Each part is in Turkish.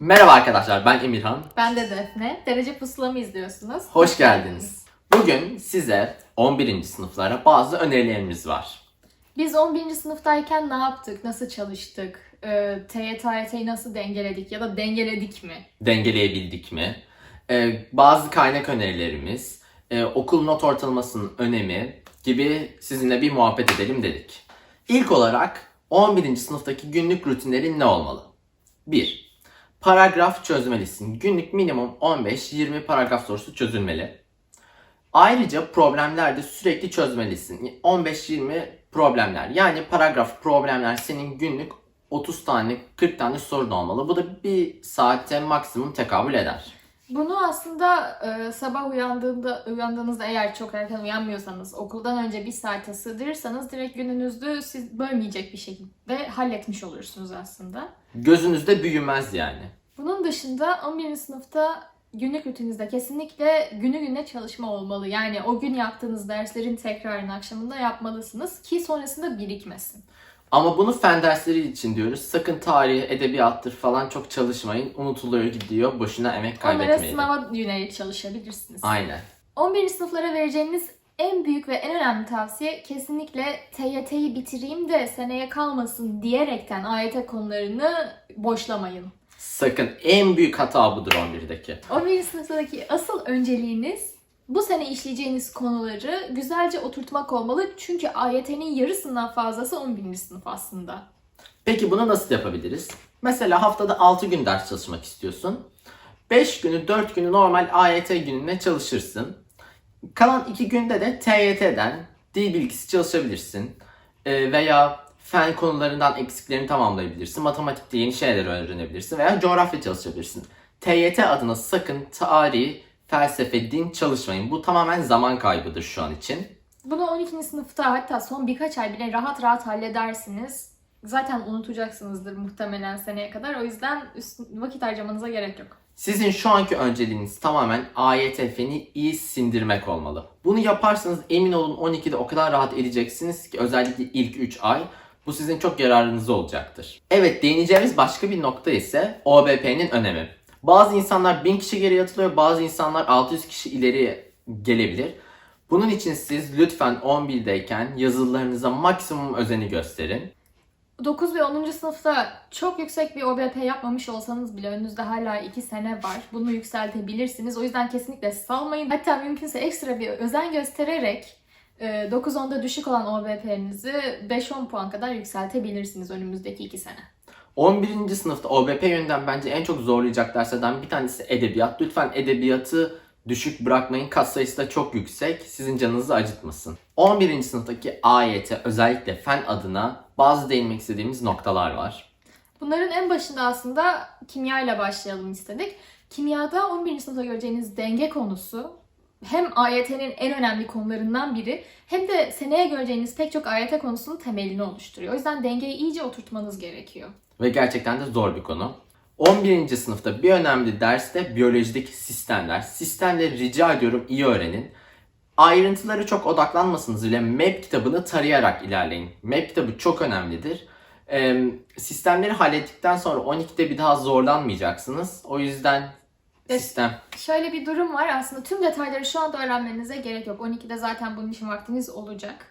Merhaba arkadaşlar ben Emirhan. Ben de Defne. Derece pusulamı izliyorsunuz. Hoş geldiniz. Bugün size 11. sınıflara bazı önerilerimiz var. Biz 11. sınıftayken ne yaptık? Nasıl çalıştık? Ee, TYT, AYT'yi nasıl dengeledik ya da dengeledik mi? Dengeleyebildik mi? Ee, bazı kaynak önerilerimiz, e, okul not ortalamasının önemi gibi sizinle bir muhabbet edelim dedik. İlk olarak 11. sınıftaki günlük rutinlerin ne olmalı? 1. Paragraf çözmelisin. Günlük minimum 15-20 paragraf sorusu çözülmeli. Ayrıca problemler de sürekli çözmelisin. 15-20 problemler. Yani paragraf problemler senin günlük 30 tane 40 tane sorun olmalı. Bu da bir saate maksimum tekabül eder. Bunu aslında e, sabah uyandığında uyandığınızda eğer çok erken uyanmıyorsanız okuldan önce bir saate sığdırırsanız direkt gününüzü siz bölmeyecek bir şekilde halletmiş olursunuz aslında. Gözünüzde büyümez yani. Bunun dışında 11. sınıfta günlük rutininizde kesinlikle günü gününe çalışma olmalı. Yani o gün yaptığınız derslerin tekrarını akşamında yapmalısınız ki sonrasında birikmesin. Ama bunu fen dersleri için diyoruz. Sakın tarih, edebiyattır falan çok çalışmayın. Unutuluyor gidiyor. Boşuna emek Onlara kaybetmeyin. sınava yönelik çalışabilirsiniz. Aynen. 11. sınıflara vereceğiniz en büyük ve en önemli tavsiye kesinlikle TYT'yi bitireyim de seneye kalmasın diyerekten AYT konularını boşlamayın. Sakın en büyük hata budur 11'deki. 11. sınıftaki asıl önceliğiniz bu sene işleyeceğiniz konuları güzelce oturtmak olmalı. Çünkü AYT'nin yarısından fazlası 11. sınıf aslında. Peki bunu nasıl yapabiliriz? Mesela haftada 6 gün ders çalışmak istiyorsun. 5 günü 4 günü normal AYT gününe çalışırsın. Kalan 2 günde de TYT'den dil bilgisi çalışabilirsin. Ee, veya fen konularından eksiklerini tamamlayabilirsin. Matematikte yeni şeyler öğrenebilirsin veya coğrafya çalışabilirsin. TYT adına sakın tarih, felsefe, din çalışmayın. Bu tamamen zaman kaybıdır şu an için. Bunu 12. sınıfta hatta son birkaç ay bile rahat rahat halledersiniz. Zaten unutacaksınızdır muhtemelen seneye kadar. O yüzden üst, vakit harcamanıza gerek yok. Sizin şu anki önceliğiniz tamamen AYT feni iyi sindirmek olmalı. Bunu yaparsanız emin olun 12'de o kadar rahat edeceksiniz ki özellikle ilk 3 ay bu sizin çok yararınıza olacaktır. Evet değineceğimiz başka bir nokta ise OBP'nin önemi. Bazı insanlar 1000 kişi geri atılıyor, bazı insanlar 600 kişi ileri gelebilir. Bunun için siz lütfen 11'deyken yazılarınıza maksimum özeni gösterin. 9 ve 10. sınıfta çok yüksek bir OBP yapmamış olsanız bile önünüzde hala 2 sene var. Bunu yükseltebilirsiniz. O yüzden kesinlikle salmayın. Hatta mümkünse ekstra bir özen göstererek e, 9-10'da düşük olan OBP'nizi 5-10 puan kadar yükseltebilirsiniz önümüzdeki 2 sene. 11. sınıfta OBP yönden bence en çok zorlayacak derslerden bir tanesi edebiyat. Lütfen edebiyatı düşük bırakmayın. Katsayısı da çok yüksek. Sizin canınızı acıtmasın. 11. sınıftaki AYT özellikle fen adına bazı değinmek istediğimiz noktalar var. Bunların en başında aslında kimya ile başlayalım istedik. Kimyada 11. sınıfta göreceğiniz denge konusu hem AYT'nin en önemli konularından biri hem de seneye göreceğiniz pek çok AYT konusunun temelini oluşturuyor. O yüzden dengeyi iyice oturtmanız gerekiyor. Ve gerçekten de zor bir konu. 11. sınıfta bir önemli ders de biyolojideki sistemler. Sistemleri rica ediyorum iyi öğrenin. Ayrıntıları çok odaklanmasanız bile MEP kitabını tarayarak ilerleyin. MEP kitabı çok önemlidir. Ee, sistemleri hallettikten sonra 12'de bir daha zorlanmayacaksınız. O yüzden sistem Şöyle bir durum var aslında tüm detayları şu anda öğrenmenize gerek yok. 12'de zaten bunun için vaktiniz olacak.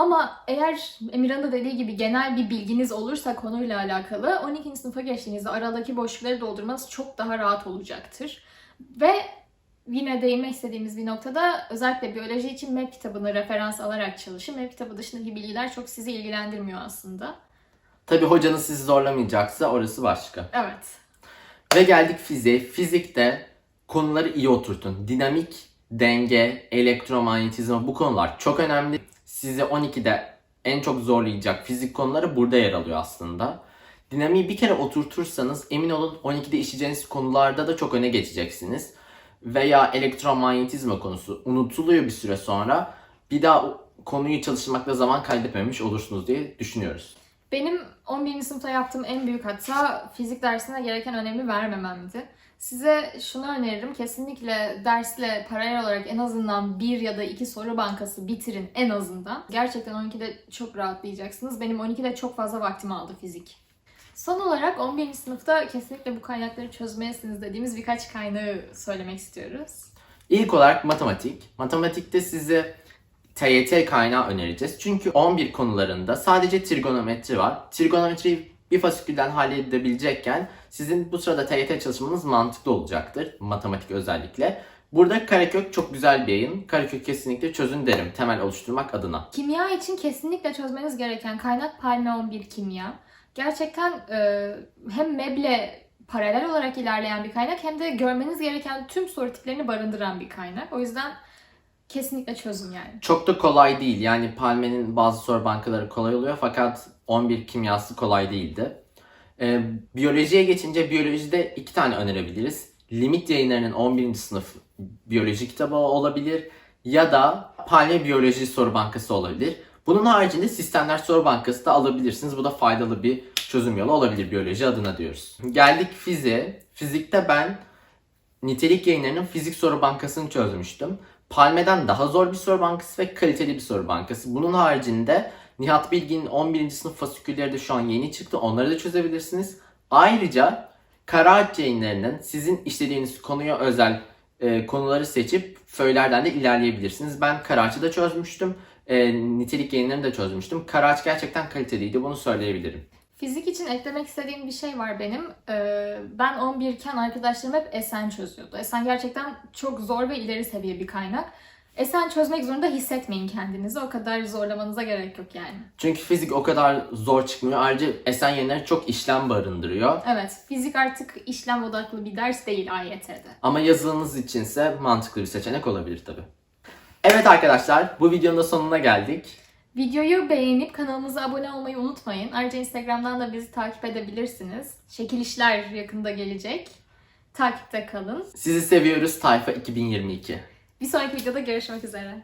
Ama eğer Emirhan'ın da dediği gibi genel bir bilginiz olursa konuyla alakalı 12. sınıfa geçtiğinizde aradaki boşlukları doldurmanız çok daha rahat olacaktır. Ve yine değinmek istediğimiz bir noktada özellikle biyoloji için MEP kitabını referans alarak çalışın. MEP kitabı dışındaki bilgiler çok sizi ilgilendirmiyor aslında. Tabi hocanız sizi zorlamayacaksa orası başka. Evet. Ve geldik fiziğe. Fizikte konuları iyi oturtun. Dinamik, denge, elektromanyetizma bu konular çok önemli. Sizi 12'de en çok zorlayacak fizik konuları burada yer alıyor aslında. Dinamiği bir kere oturtursanız emin olun 12'de işleyeceğiniz konularda da çok öne geçeceksiniz. Veya elektromanyetizma konusu unutuluyor bir süre sonra. Bir daha konuyu çalışmakla zaman kaybetmemiş olursunuz diye düşünüyoruz. Benim 11. sınıfta yaptığım en büyük hata fizik dersine gereken önemi vermememdi. Size şunu öneririm. Kesinlikle dersle paralel olarak en azından bir ya da iki soru bankası bitirin en azından. Gerçekten 12'de çok rahatlayacaksınız. Benim 12'de çok fazla vaktimi aldı fizik. Son olarak 11. sınıfta kesinlikle bu kaynakları çözmelisiniz dediğimiz birkaç kaynağı söylemek istiyoruz. İlk olarak matematik. Matematikte size TYT kaynağı önereceğiz. Çünkü 11 konularında sadece trigonometri var. Trigonometriyi bir fasikülden halledebilecekken sizin bu sırada TYT çalışmanız mantıklı olacaktır. Matematik özellikle. Burada Karekök çok güzel bir yayın. Karekök kesinlikle çözün derim temel oluşturmak adına. Kimya için kesinlikle çözmeniz gereken kaynak Palme 11 Kimya. Gerçekten e, hem MEB'le paralel olarak ilerleyen bir kaynak hem de görmeniz gereken tüm soru tiplerini barındıran bir kaynak. O yüzden kesinlikle çözün yani. Çok da kolay değil. Yani Palme'nin bazı soru bankaları kolay oluyor fakat 11 kimyası kolay değildi. Ee, biyolojiye geçince biyolojide iki tane önerebiliriz. Limit yayınlarının 11. sınıf biyoloji kitabı olabilir ya da Palme Biyoloji Soru Bankası olabilir. Bunun haricinde Sistemler Soru Bankası da alabilirsiniz. Bu da faydalı bir çözüm yolu olabilir biyoloji adına diyoruz. Geldik fiziğe. Fizikte ben nitelik yayınlarının fizik soru bankasını çözmüştüm. Palme'den daha zor bir soru bankası ve kaliteli bir soru bankası. Bunun haricinde Nihat Bilgin'in 11. sınıf fasikülleri de şu an yeni çıktı. Onları da çözebilirsiniz. Ayrıca Karaağaç yayınlarının sizin işlediğiniz konuya özel e, konuları seçip föylerden de ilerleyebilirsiniz. Ben Karaağaç'ı da çözmüştüm. E, nitelik yayınlarını da çözmüştüm. Karaağaç gerçekten kaliteliydi. Bunu söyleyebilirim. Fizik için eklemek istediğim bir şey var benim. Ee, ben 11 iken arkadaşlarım hep Esen çözüyordu. Esen gerçekten çok zor ve ileri seviye bir kaynak. Esen çözmek zorunda hissetmeyin kendinizi. O kadar zorlamanıza gerek yok yani. Çünkü fizik o kadar zor çıkmıyor. Ayrıca Esen yayınları çok işlem barındırıyor. Evet, fizik artık işlem odaklı bir ders değil AYT'de. Ama yazılınız içinse mantıklı bir seçenek olabilir tabi. Evet arkadaşlar bu videonun da sonuna geldik. Videoyu beğenip kanalımıza abone olmayı unutmayın. Ayrıca Instagram'dan da bizi takip edebilirsiniz. Çekilişler yakında gelecek. Takipte kalın. Sizi seviyoruz Tayfa 2022. Bir sonraki videoda görüşmek üzere.